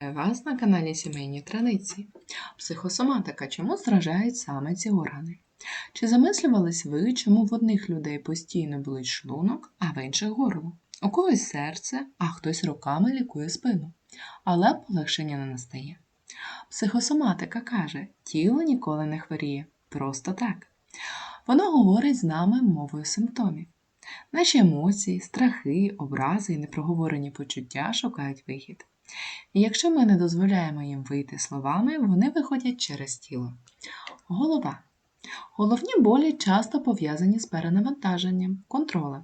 Вас на каналі Сімейні Традиції. Психосоматика. Чому страждають саме ці органи? Чи замислювались ви, чому в одних людей постійно болить шлунок, а в інших горло? У когось серце, а хтось роками лікує спину. Але полегшення не настає. Психосоматика каже, тіло ніколи не хворіє, просто так. Воно говорить з нами мовою симптомів. Наші емоції, страхи, образи і непроговорені почуття шукають вихід. І якщо ми не дозволяємо їм вийти словами, вони виходять через тіло. Голова. Головні болі часто пов'язані з перенавантаженням, контролем.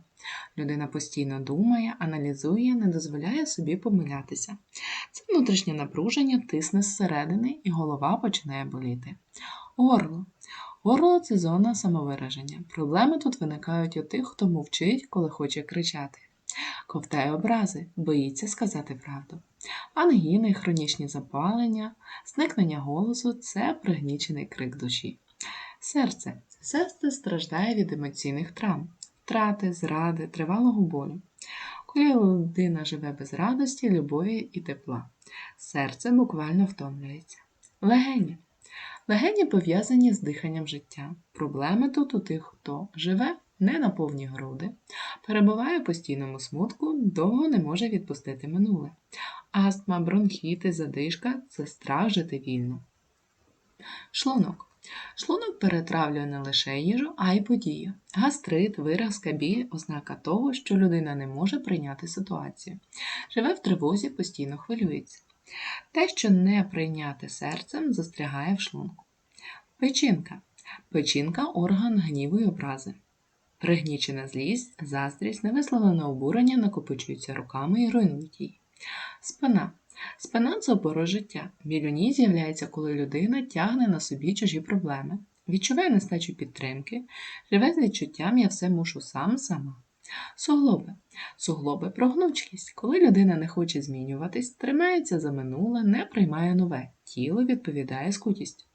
Людина постійно думає, аналізує, не дозволяє собі помилятися. Це внутрішнє напруження тисне зсередини, і голова починає боліти. Горло. Горло це зона самовираження. Проблеми тут виникають у тих, хто мовчить, коли хоче кричати. Ковтає образи, боїться сказати правду. Ангіни, хронічні запалення, зникнення голосу це пригнічений крик душі. Серце. Серце страждає від емоційних травм, втрати, зради, тривалого болю. Коли людина живе без радості, любові і тепла, серце буквально втомлюється. Легені. Легені пов'язані з диханням життя. Проблеми тут у тих, хто живе не на повні груди, перебуває в постійному смутку, довго не може відпустити минуле. Астма, бронхіти, задишка це страх жити вільно. Шлунок. Шлунок перетравлює не лише їжу, а й подію. Гастрит, виразка, біль ознака того, що людина не може прийняти ситуацію. Живе в тривозі, постійно хвилюється. Те, що не прийняти серцем, застрягає в шлунку. Печінка. Печінка орган гніву й образи. Пригнічена злість, заздрість, невисловлене обурення накопичуються руками і руйнують її. Спина. Спина це опора життя. Біль у ній з'являється, коли людина тягне на собі чужі проблеми, відчуває нестачу підтримки, живе з відчуттям я все мушу сам сама. Суглоби. Суглоби про гнучкість. Коли людина не хоче змінюватись, тримається за минуле, не приймає нове. Тіло відповідає скутістю.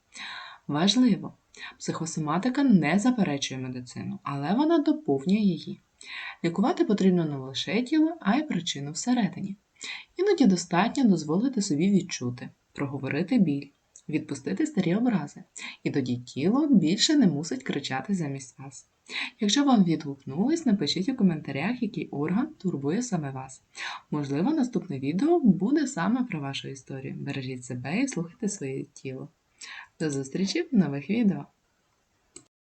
Важливо. Психосоматика не заперечує медицину, але вона доповнює її. Лікувати потрібно не лише тіло, а й причину всередині. Іноді достатньо дозволити собі відчути, проговорити біль, відпустити старі образи, і тоді тіло більше не мусить кричати замість вас. Якщо вам відгукнулось, напишіть у коментарях, який орган турбує саме вас. Можливо, наступне відео буде саме про вашу історію. Бережіть себе і слухайте своє тіло. До зустрічі в нових відео!